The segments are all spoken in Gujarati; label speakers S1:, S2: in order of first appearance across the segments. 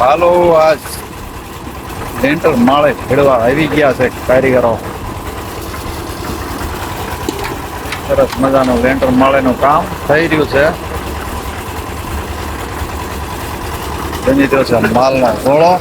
S1: હાલો, આજ લેન્ટર માળે ભેળવા આવી ગયા છે કારીગરો. સરસ મજાનું લેન્ટર માળેનું કામ થઈ રહ્યું છે. બની રહ્યો છે માલનો ગોળો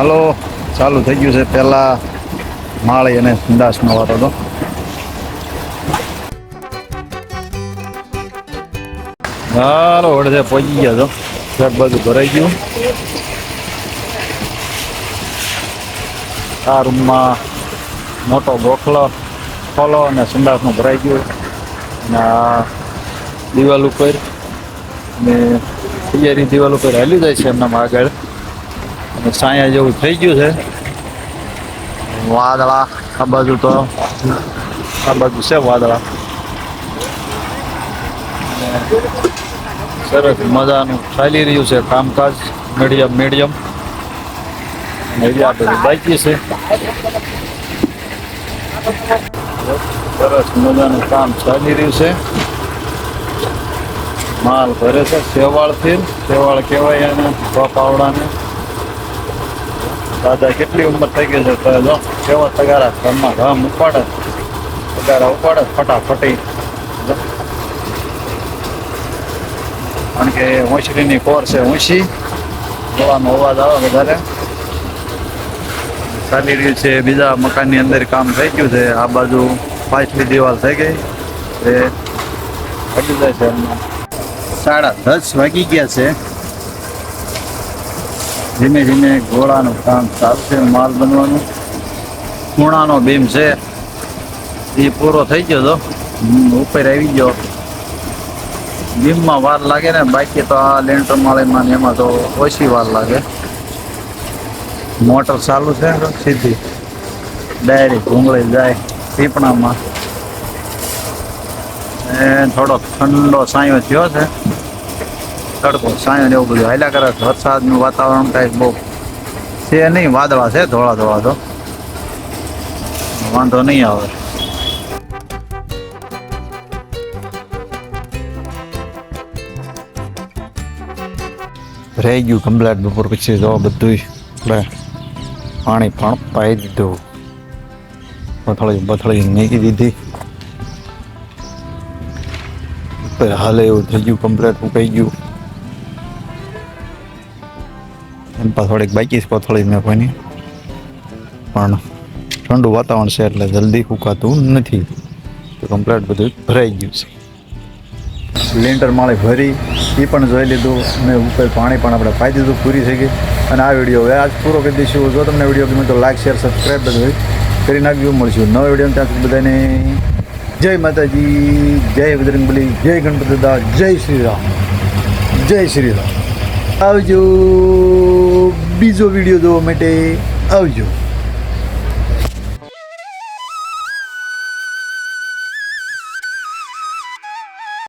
S1: હલો, ચાલુ થઈ ગયું છે પેલા માળી અને નો વાતો તો હાલો અડધે પહોંચી ગયા તો સાહેબ, બધું ભરાઈ ગયું. આ રૂમમાં મોટો ગોખલો ખોલો અને સંડાસનું ભરાઈ ગયું અને આ દિવાલ ઉપર ને તૈયારી દિવાલ ઉપર હાલી જાય છે એમના આગળ. અને સાયા જેવું થઈ ગયું છે. વાદળા, આ બાજુ તો, આ બાજુ છે વાદળા. સરસ મજાનું ચાલી રહ્યું છે કામકાજ, મીડિયમ મીડિયમ. બાકી છે. સરસ મજાનું કામ ચાલી રહ્યું છે. માલ ભરે છે સેવાળથી. સેવાળ કહેવાય એને પાવડાને દાદા કેટલી ઉંમર થઈ ગઈ છે તો જો તગારા ઘરમાં ઘમ ઉપાડે તગારા ઉપાડે ફટાફટી. કારણ કે હોંશરીની કોર છે ઊંચી. ગોળાનો અવાજ આવે વધારે ચાલી રહ્યું છે, બીજા મકાનની અંદર કામ થઈ ગયું છે. આ બાજુ પાછલી દિવાલ થઈ ગઈ. એ હટી જાય છે સાડા દસ વાગી ગયા છે. ધીમે ધીમે ઘોડાનું કામ ચાલશે માલ બનવાનું. ખૂણાનો બીમ છે. એ પૂરો થઈ ગયો તો? ઉપર આવી ગયો. બીમમાં વાર લાગે ને? બાકી તો આ લેન્ટર માળીમાં ને એમાં તો ઓછી વાર લાગે. મોટર ચાલુ છે સીધી? ડાયરેક્ટ ભૂંગળી જાય પીપણામાં એ થોડો ઠંડો સાયો થયો છે. તડકો સાયો એવું બધું હાલ્યા કરે છે. વરસાદનું વાતાવરણ કાંઈક બહુ છે નહીં, વાદળા છે, ધોળા ધોળા તો. વાંધો નહીં આવે. રહી ગયું કમ્પ્લેટ બપોર પછી જો બધું પાણી પણ પાઈ દીધું. બથળી બથળી નીકળી દીધી. હાલે એવું થઈ ગયું, કમ્પ્લેટ ઉકાઈ ગયું. એમ પાછળ થોડીક બાકી છે કોથળી મેં કોઈની. પણ ઠંડુ વાતાવરણ છે એટલે જલ્દી ફૂંકાતું નથી. તો કમ્પ્લેટ બધું ભરાઈ ગયું છે. સિલિન્ડર માળી ભરી એ પણ જોઈ લીધું. અને ઉપર પાણી પણ આપણે પાઈ દીધું, પૂરી થઈ ગઈ. અને આ વીડિયો હવે આજ પૂરો કરી દઈશું. જો તમને વીડિયો ગમે તો લાઈક, શેર સબસ્ક્રાઈબ બધું કરી નાખજો, મળશું નવો વીડિયો ત્યાં સુધી બધાને જય માતાજી, જય બજરંગબલી જય ગણપતિ દાદા જય શ્રી રામ. જય શ્રી રામ. આવજો. બીજો વીડિયો જોવા માટે આવજો.